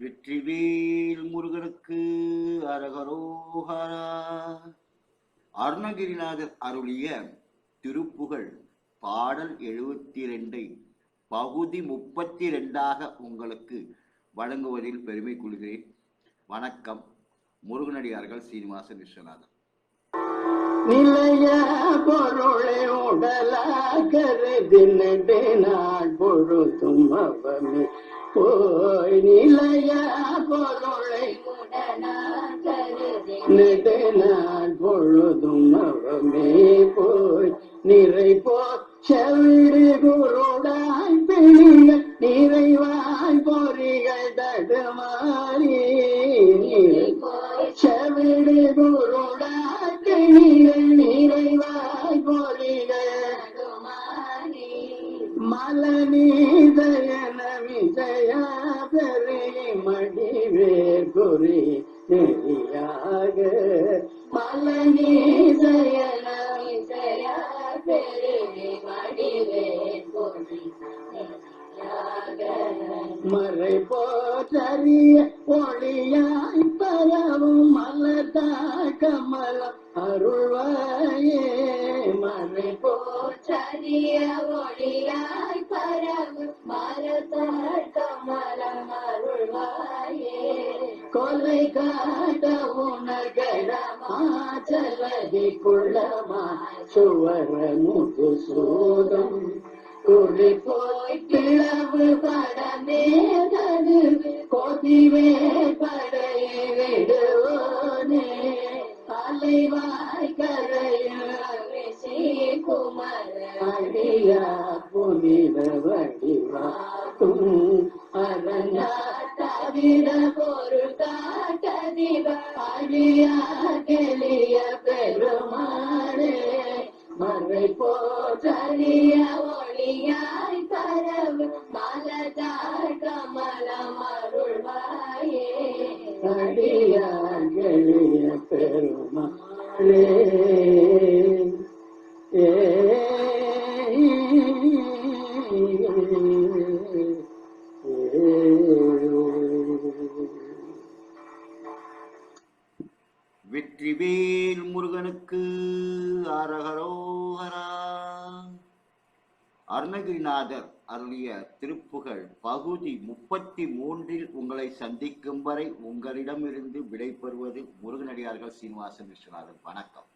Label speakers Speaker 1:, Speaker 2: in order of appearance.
Speaker 1: வெற்றிவேல் முருகனுக்கு அரகரோஹரா. அருணகிரிநாதர் அருளிய திருப்புகழ் பாடல் எழுபத்தி ரெண்டை பகுதி முப்பத்தி ரெண்டாக உங்களுக்கு வழங்குவதில் பெருமை கொள்கிறேன். வணக்கம். முருகனடியார்கள் சீனிவாசன் விஸ்வநாதன்.
Speaker 2: நிலைய பொருளை உடலாக்கருதி நாள் பொழுதும் அவமே போய் நிலைய பொருளை நெடு நாள் பொழுதும் அவமே போய் நிறை போ செவிடு குருடாய் பிணிகள் நிறைவாய் பொறிகள் தடுமாறி. செவிடு குரு மலநீதயன விஜய பெரிய மடிவே குறி நெறியாக மலநீதயன விஜய பெரிய மடிவே குறி மறை போற்றறிய ஒளியாய் பரவும் மலதா கமலம் அருள்வாயே மறை
Speaker 3: போற்றறிய ஒளியாய் பரவு மரத்தாள் கமலம் அருள்வாயே.
Speaker 2: கொலை காட்ட உணர்கடமாச்சலதி குள்ளமா சுவர முது சூதம் குடி போய் பிளவு படமேதது கொதிவே படையை விடுவோனே. அலைவாய் அடியா புனித வடிவாக்கும் அரங்கா
Speaker 3: தவிர பொருள் காட்டதிவ
Speaker 2: அடியா கெளிய பெருமாளே மறை போற்றிய
Speaker 3: ஒளியாய் பரவு மலதாள் கமல மருள்வாயே
Speaker 2: அடியா கெளிய பெருமாளே
Speaker 1: வெற்றிவேல் முருகனுக்கு அரகரோஹரா அருணகிரிநாதர் அருளிய திருப்புகழ் பகுதி முப்பத்தி மூன்றில் உங்களை சந்திக்கும் வரை உங்களிடமிருந்து விடைபெறுவது முருகனடியார்கள் சீனிவாசன் விஸ்வநாதன். வணக்கம்.